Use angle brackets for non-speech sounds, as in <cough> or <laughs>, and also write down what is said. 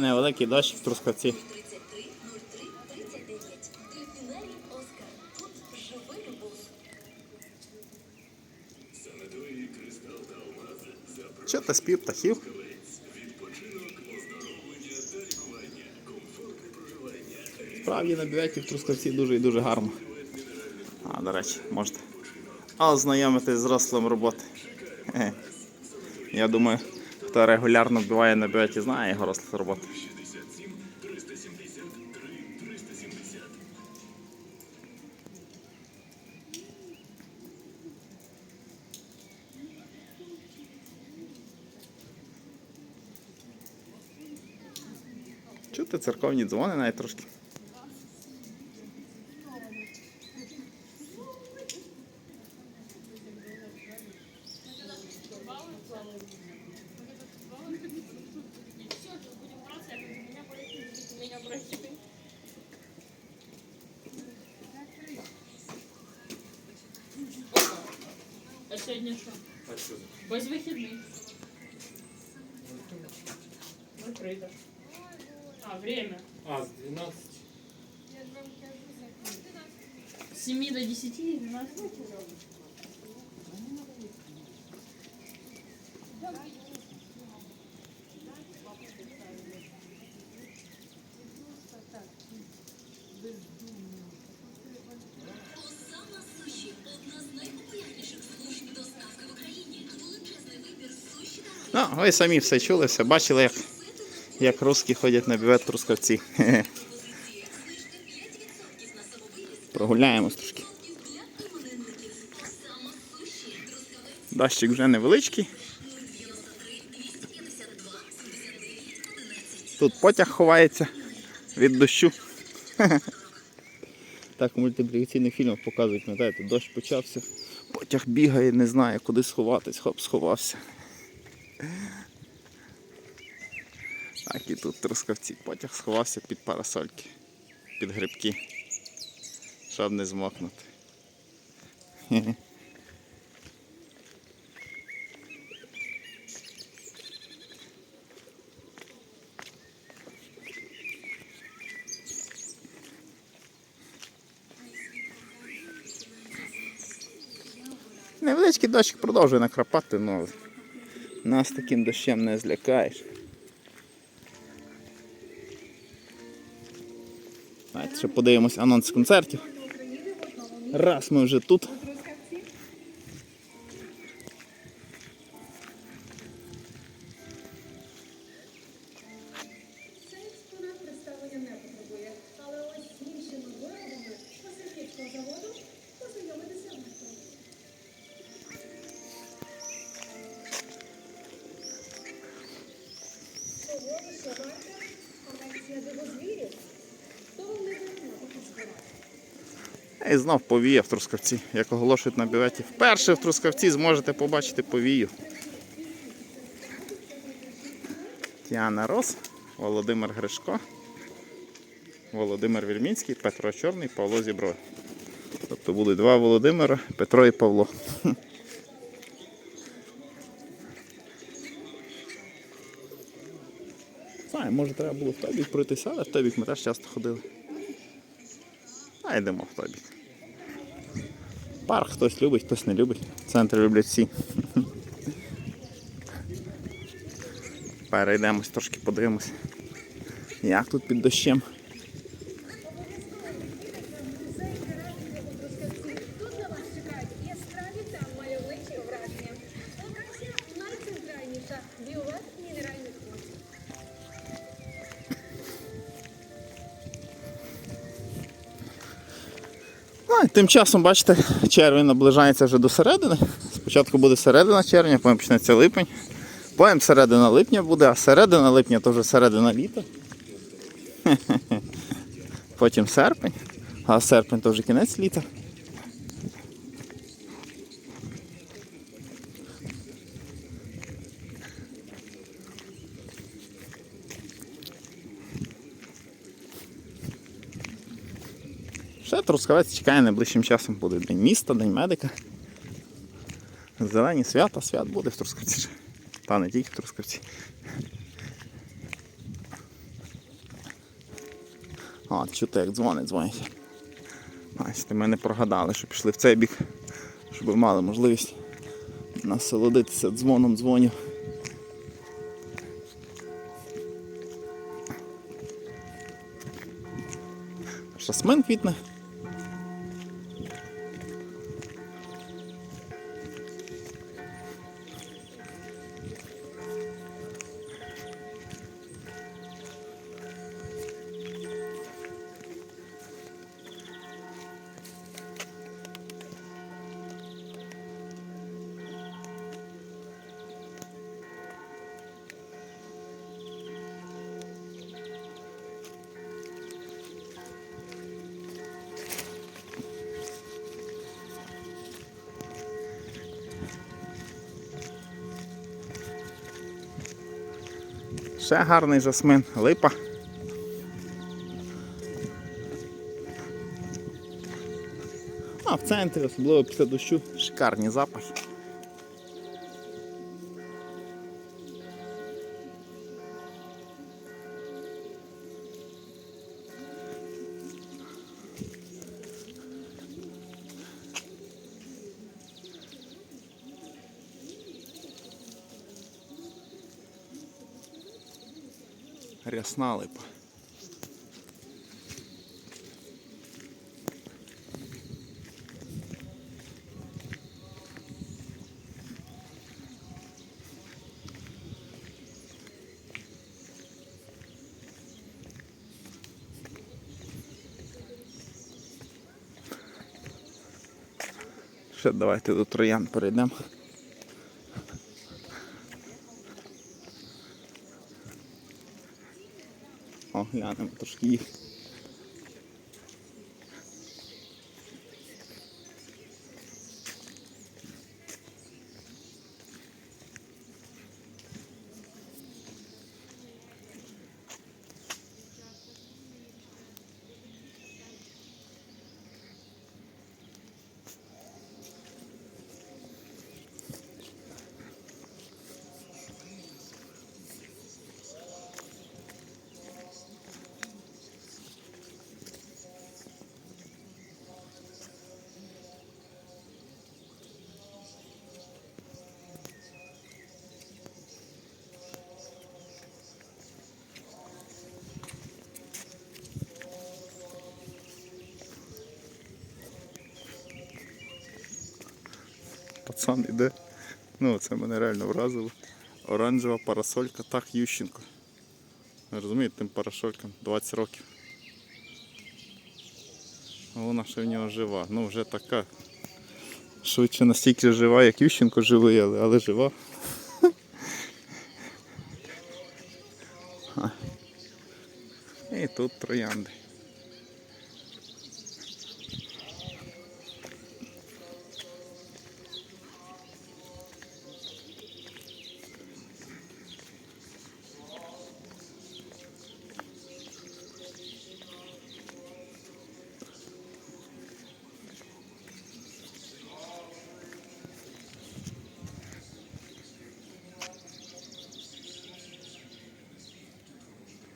невеликий дощик в Трускавці. Що ти спів птахів? Справді на бюветі в Трускавці дуже і дуже гарно. А, до речі, можете ознайомитись з рослом роботи. Я думаю, хто регулярно вбиває на бюветі, знає його рослих роботи. Чути церковні дзвони навіть трошки. Сьогодні що? Без вихідних. Закрито. А, время. А, з 12. С 7 до 10 и 12 Ну, ви самі все чули, все бачили, як, як русські ходять на бювет Трускавці. <laughs> Прогуляємось трошки. Дощик вже невеличкий. Тут потяг ховається від дощу. <laughs> Так у мультиплікаційних фільмах показують, пам'ятаєте, дощ почався, потяг бігає, не знає, куди сховатись, хоп, сховався. Так, і тут трускавці. Потяг сховався під парасольки, під грибки, щоб не змокнути. Невеличкий дощик продовжує накрапати, але нас таким дощем не злякаєш. Давайте ще подивимось анонс концертів. Раз ми вже тут. Сьогодні варта колекція дивозвірів. Хто вам не збирати? І знов повія в Трускавці, як оголошують на бюветі. Вперше в Трускавці зможете побачити повію. Тіана Рос, Володимир Гришко, Володимир Вільмінський, Петро Чорний, Павло Зіброй. Тобто будуть два Володимира, Петро і Павло. Знаю, може треба було в тобік пройтися, але в тобік ми теж часто ходили. А йдемо в тобік. Парк хтось любить, хтось не любить. Центр люблять всі. Перейдемось, трошки подивимось. Як тут під дощем. Ну, і тим часом, бачите, червень наближається вже до середини. Спочатку буде середина червня, потім почнеться липень. Потім середина липня буде, а середина липня то вже середина літа. <laughs> Потім серпень, а серпень то вже кінець літа. Ще Трускавець чекає найближчим часом буде День міста, День медика. Зелені свята, свят буде в Трускавці. Та не тільки в Трускавці. А, чути, як дзвонить, дзвонить. Бачите, ми не прогадали, що пішли в цей бік, щоб мали можливість насолодитися дзвоном дзвонів. Жасмин квітне. Ще гарний жасмин, липа. А в центрі, особливо після дощу, шикарні запахи. Рясна липа. Ще давайте до троян перейдемо. Глянемо трошки їх. Пацан іде. Ну, це мене реально вразило. Оранжева парасолька, так Ющенко. Розумієте, тим парасолькам 20 років. Вона ще в нього жива. Ну вже така. Швидше настільки жива, як Ющенко живий, але, але жива. <laughs> І тут троянди.